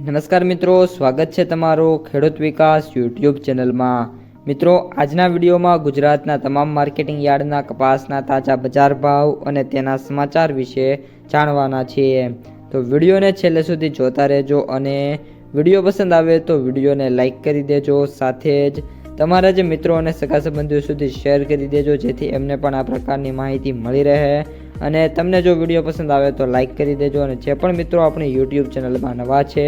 નમસ્કાર મિત્રો, સ્વાગત છે તમારું ખેડૂત વિકાસ યુટ્યુબ ચેનલમાં. મિત્રો, આજના વિડીયોમાં ગુજરાતના તમામ માર્કેટિંગ યાર્ડના કપાસના તાજા બજાર ભાવ અને તેના સમાચાર વિશે જાણવાના છીએ. તો વિડીયોને છેલ્લે સુધી જોતા રહેજો અને વીડિયો પસંદ આવે તો વિડીયોને લાઇક કરી દેજો, સાથે જ તમારા જે મિત્રો અને સગા સંબંધીઓ સુધી શેર કરી દેજો, જેથી એમને પણ આ પ્રકારની માહિતી મળી રહે. અને તમને જો વીડિયો પસંદ આવે તો લાઈક કરી દેજો અને જે પણ મિત્રો આપણી યુટ્યુબ ચેનલમાં નવા છે,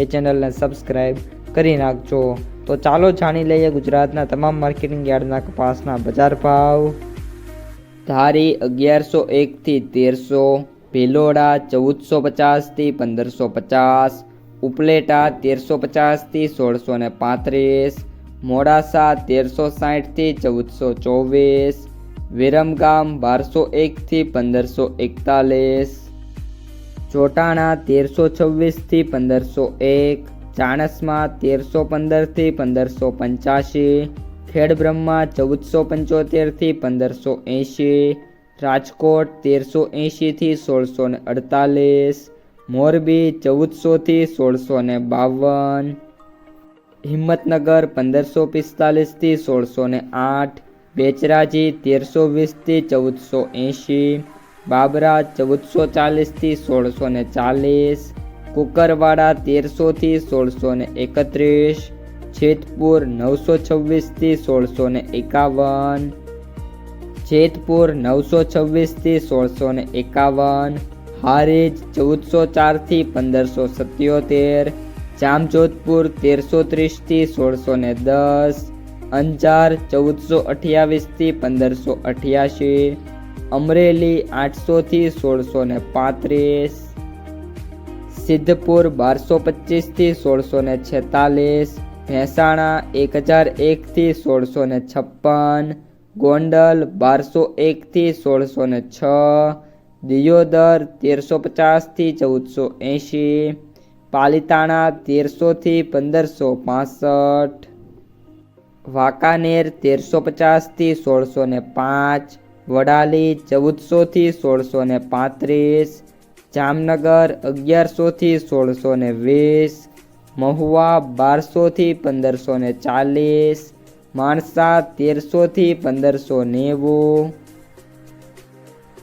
એ ચેનલને સબસ્ક્રાઈબ કરી નાખજો. તો ચાલો જાણી લઈએ ગુજરાતના તમામ માર્કેટિંગ યાર્ડના કપાસના બજાર ભાવ. ધારી અગિયારસો એકથી તેરસો, ભેલોડા ચૌદસો પચાસથી પંદરસો પચાસ, ઉપલેટા તેરસો પચાસથી સોળસો ને પાંત્રીસ, મોડાસા તેરસો સાઠથી ચૌદસો ચોવીસ વિરમગામ બારસો એકથી પંદરસો એકતાલીસ. ચોટાણા તેરસો છવ્વીસથી પંદરસો એક. ચાણસમાં તેરસો પંદરથી પંદરસો પંચ્યાસી. ખેડબ્રહ્મા ચૌદસો પંચોતેરથી પંદરસો એંશી. રાજકોટ તેરસો એંશીથી સોળસો ને અડતાલીસ. મોરબી ચૌદસોથી સોળસો ને બાવન. હિંમતનગર પંદરસો પિસ્તાલીસથી સોળસો ને આઠ. બેચરાજી તેરસો વીસથી ચૌદસો એંશી, બાબરા ચૌદસો ચાલીસથી સોળસો ને ચાલીસ, કુકરવાડા તેરસોથી સોળસો ને એકત્રીસ, જેતપુર નવસો છવ્વીસથી સોળસો ને એકાવન, જેતપુર નવસો છવ્વીસથી સોળસો ને એકાવન, હારીજ ચૌદસો ચારથી પંદરસો સત્યોતેર, જામજોધપુર તેરસો ત્રીસથી સોળસો ને દસ અંજાર ચૌદસો અઠ્યાવીસથી પંદરસો અઠ્યાસી. અમરેલી આઠસોથી સોળસો ને પાંત્રીસ. સિદ્ધપુર બારસો પચીસથી સોળસો ને છેતાલીસ. મહેસાણા એક હજાર એકથી સોળસો ને છપ્પન. ગોંડલ બારસો એકથી સોળસો ને છ. દિયોદર તેરસો પચાસથી ચૌદસો એંશી. પાલિતાણા તેરસોથી પંદરસો પાસઠ. વાંકાનેર તેરસો પચાસથી સોળસો ને પાંચ, વડાલી ચૌદસોથી સોળસો ને પાંત્રીસ, જામનગર અગિયારસોથી સોળસો ને વીસ, મહુવા બારસોથી પંદરસો ને ચાલીસ, માણસા તેરસોથી પંદરસો નેવું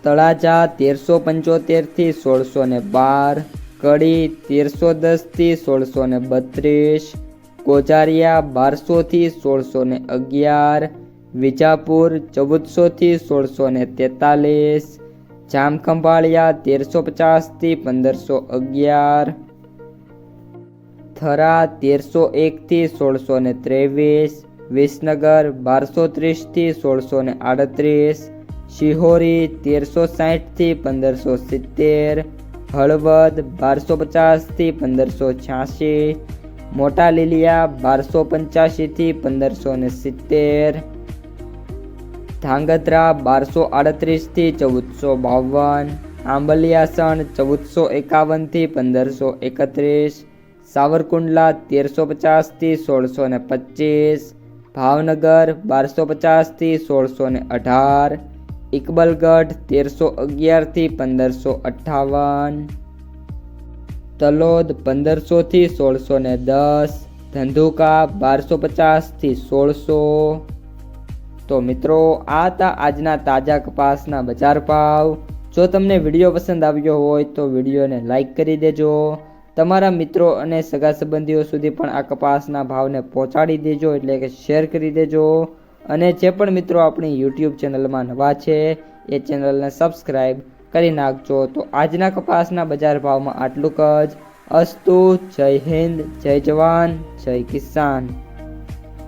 તળાજા તેરસો પંચોતેરથી સોળસો ને બાર, કડી તેરસો દસથી સોળસો ને બત્રીસ કોજારિયા બારસોથી સોળસો ને અગિયાર, વિજાપુર ચૌદસોથી સોળસો ને તેતાલીસ, જામખંભાળિયા તેરસો પચાસથી પંદરસો અગિયાર, થરા તેરસો એકથી સોળસો ને ત્રેવીસ, વિસનગર બારસો ત્રીસથી સોળસો ને આડત્રીસ, શિહોરી તેરસો સાઠથી પંદરસો સિત્તેર, હળવદ બારસો પચાસથી પંદરસો છ્યાસી મોટા લીલિયા બારસો પંચ્યાસીથી પંદરસો ને સિત્તેર. ધાંગધ્રા બારસો આડત્રીસથી ચૌદસો બાવન. આંબલિયાસણ ચૌદસો એકાવનથી પંદરસો એકત્રીસ. સાવરકુંડલા તેરસો પચાસથી સોળસો ને પચીસ. ભાવનગર બારસો પચાસથી સોળસો ને અઢાર. ઇકબલગઢ તેરસો અગિયારથી પંદરસો અઠ્ઠાવન તલોદ પંદરસોથી સોળસો ને દસ, ધંધુકા બારસો પચાસથી સોળસો. તો મિત્રો, આ હતા આજના તાજા કપાસના બજાર ભાવ. જો તમને વીડિયો પસંદ આવ્યો હોય તો વિડીયોને લાઇક કરી દેજો. તમારા મિત્રો અને સગા સંબંધીઓ સુધી પણ આ કપાસના ભાવને પહોંચાડી દેજો એટલે કે શેર કરી દેજો. અને જે પણ મિત્રો આપણી યુટ્યુબ ચેનલમાં નવા છે, એ ચેનલને સબસ્ક્રાઈબ કરી નાખજો. તો આજના કપાસના બજાર ભાવમાં આટલું જ. અસ્તુ, જય હિન્દ, જય જવાન, જય કિસાન.